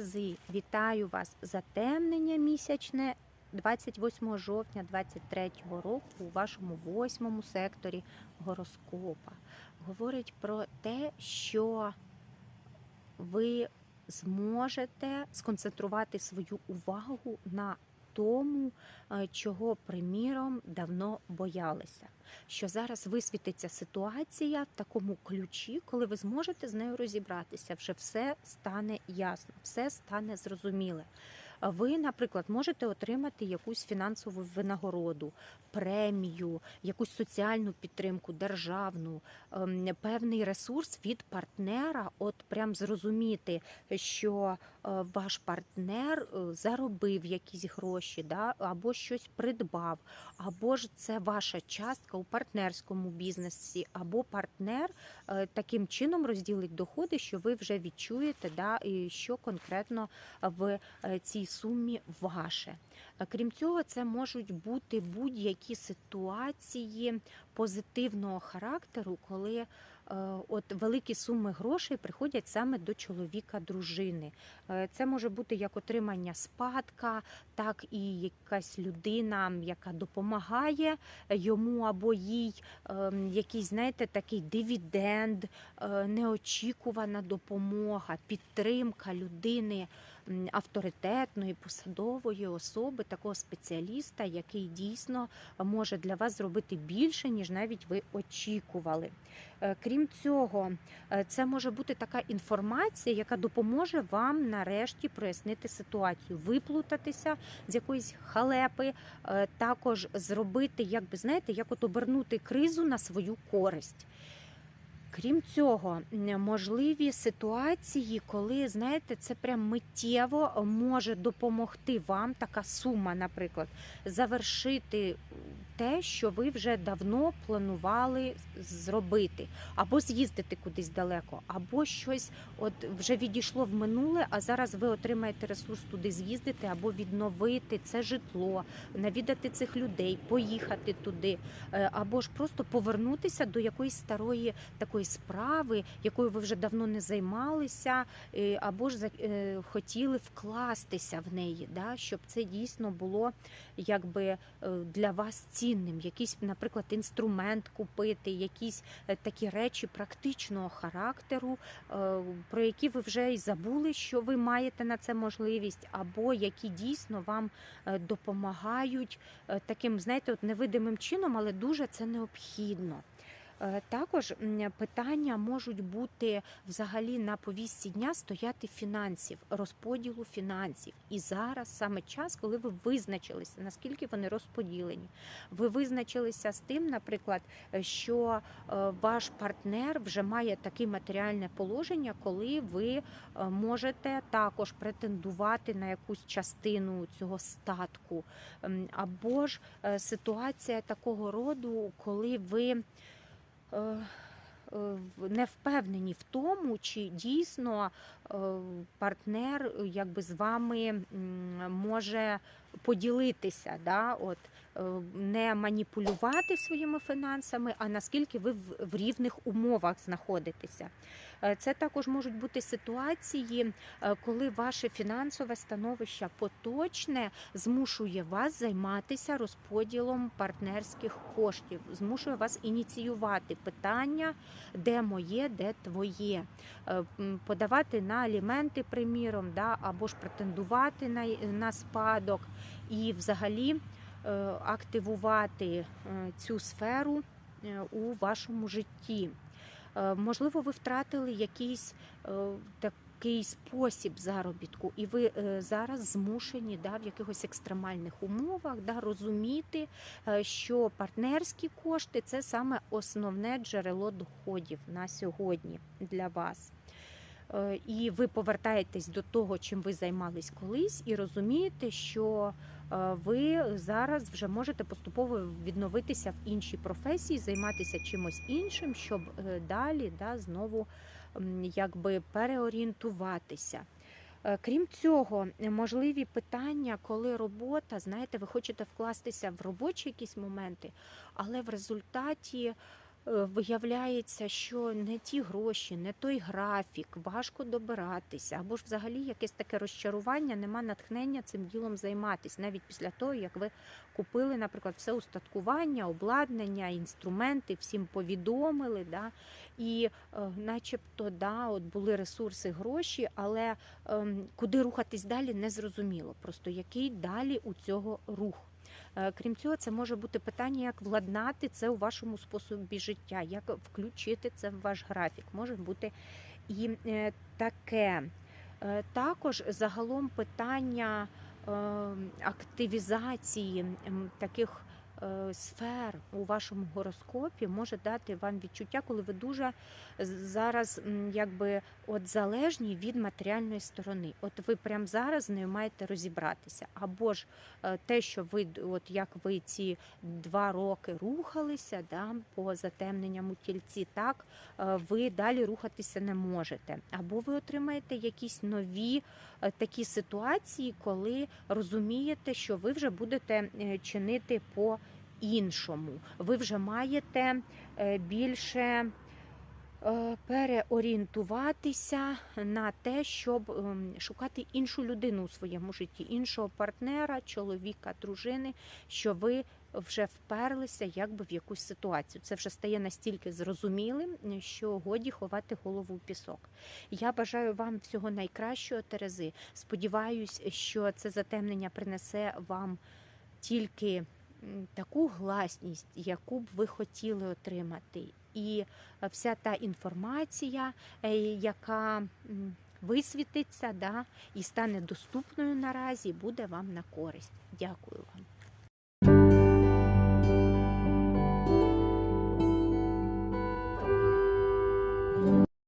Терези, вітаю вас! Затемнення місячне 28 жовтня 2023 року у вашому восьмому секторі гороскопа. Говорить про те, що ви зможете сконцентрувати свою увагу на тому, е, чого, приміром, давно боялися. Що зараз висвітиться ситуація в такому ключі, коли ви зможете з нею розібратися, вже все стане ясно, все стане зрозуміле. Ви, наприклад, можете отримати якусь фінансову винагороду, премію, якусь соціальну підтримку, державну, ем, певний ресурс від партнера. От прям зрозуміти, що ваш партнер е, заробив якісь гроші, да, або щось придбав, або ж це ваша частка у партнерському бізнесі, або партнер е, таким чином розділить доходи, що ви вже відчуєте, да, і що конкретно в е, цій сумі ваше. Е, Крім цього, це можуть бути будь-які ситуації позитивного характеру, коли е, от великі суми грошей приходять саме до чоловіка дружини. Е, Це може бути як отримання спадка, так і якась людина, яка допомагає йому або їй, ем, якийсь, знаєте, такий дивіденд, е, неочікувана допомога, підтримка людини авторитетної, посадової особи, такого спеціаліста, який дійсно може для вас зробити більше, ніж навіть ви очікували. Е, Крім цього, е, це може бути така інформація, яка допоможе вам нарешті прояснити ситуацію, виплутатися з якоїсь халепи, е, також зробити, як би знаєте, як от обернути кризу на свою користь. Крім цього, можливі ситуації, коли знаєте, це прям миттєво може допомогти вам така сума, наприклад, завершити те, що ви вже давно планували зробити, або з'їздити кудись далеко, або щось от вже відійшло в минуле, а зараз ви отримаєте ресурс туди з'їздити, або відновити це житло, навідати цих людей, поїхати туди, е, або ж просто повернутися до якоїсь старої такої справи, якою ви вже давно не займалися, е, або ж е, хотіли вкластися в неї, да, щоб це дійсно було якби е, для вас цінним. Якийсь, наприклад, інструмент купити, якісь такі речі практичного характеру, про які ви вже й забули, що ви маєте на це можливість, або які дійсно вам допомагають таким, знаєте, от невидимим чином, але дуже це необхідно. Е, Також питання можуть бути взагалі на повістці дня стояти фінансів, розподілу фінансів. І зараз саме час, коли ви визначилися, наскільки вони розподілені. Ви визначилися з тим, наприклад, що е, ваш партнер вже має таке матеріальне положення, коли ви е, можете також претендувати на якусь частину цього статку. Або ж ситуація такого роду, коли ви не впевнені в тому, чи дійсно е, партнер е, якби з вами може поділитися, да? От, е, не маніпулювати своїми фінансами, а наскільки ви в, рівних умовах знаходитеся. Е, Це також можуть бути ситуації, е, коли ваше фінансове становище поточне змушує вас займатися розподілом партнерських коштів, змушує вас ініціювати питання, де моє, де твоє, подавати на аліменти, приміром, да, або ж претендувати на, на спадок, і взагалі е, активувати е, цю сферу е, у вашому житті. Можливо, ви втратили якийсь такий спосіб заробітку, і ви зараз змушені да, в якихось екстремальних умовах да, розуміти, що партнерські кошти це саме основне джерело доходів на сьогодні для вас. Е, І ви повертаєтесь до того, чим ви займались колись, і розумієте, що е, ви зараз вже можете поступово відновитися в іншій професії, займатися чимось іншим, щоб е, далі да, знову якби переорієнтуватися. Крім цього, можливі питання, коли робота, знаєте, ви хочете вкластися в робочі якісь моменти, але в результаті виявляється, що не ті гроші, не той графік, важко добиратися, або ж взагалі якесь таке розчарування, нема натхнення цим ділом займатися, навіть після того, як ви купили, наприклад, все устаткування, обладнання, інструменти, всім повідомили. Да? І е, начебто да, от були ресурси, гроші, але ем, куди рухатись далі, не зрозуміло. Просто який далі у цього рух. Е, Крім цього, це може бути питання, як владнати це у вашому способі життя, як включити це в ваш графік. Може бути і е, таке. Е, Також загалом питання е, активізації таких сфер у вашому гороскопі може дати вам відчуття, коли ви дуже зараз якби от залежні від матеріальної сторони. От ви прямо зараз з нею маєте розібратися. Або ж е, те, що ви от як ви ці два роки рухалися да, по затемненням у тільці, так е, ви далі рухатися не можете. Або ви отримаєте якісь нові е, такі ситуації, коли розумієте, що ви вже будете е, чинити по іншому. Ви вже маєте е, більше е, переорієнтуватися на те, щоб ем, шукати іншу людину у своєму житті, іншого партнера, чоловіка, дружини, що ви вже вперлися якби в якусь ситуацію. Це вже стає настільки зрозумілим, що годі ховати голову в пісок. Я бажаю вам всього найкращого, Терези. Сподіваюсь, що це затемнення принесе вам тільки таку гласність, яку б ви хотіли отримати. І е, вся та інформація, е, яка висвітиться да, і стане доступною наразі, буде вам на користь. Дякую вам.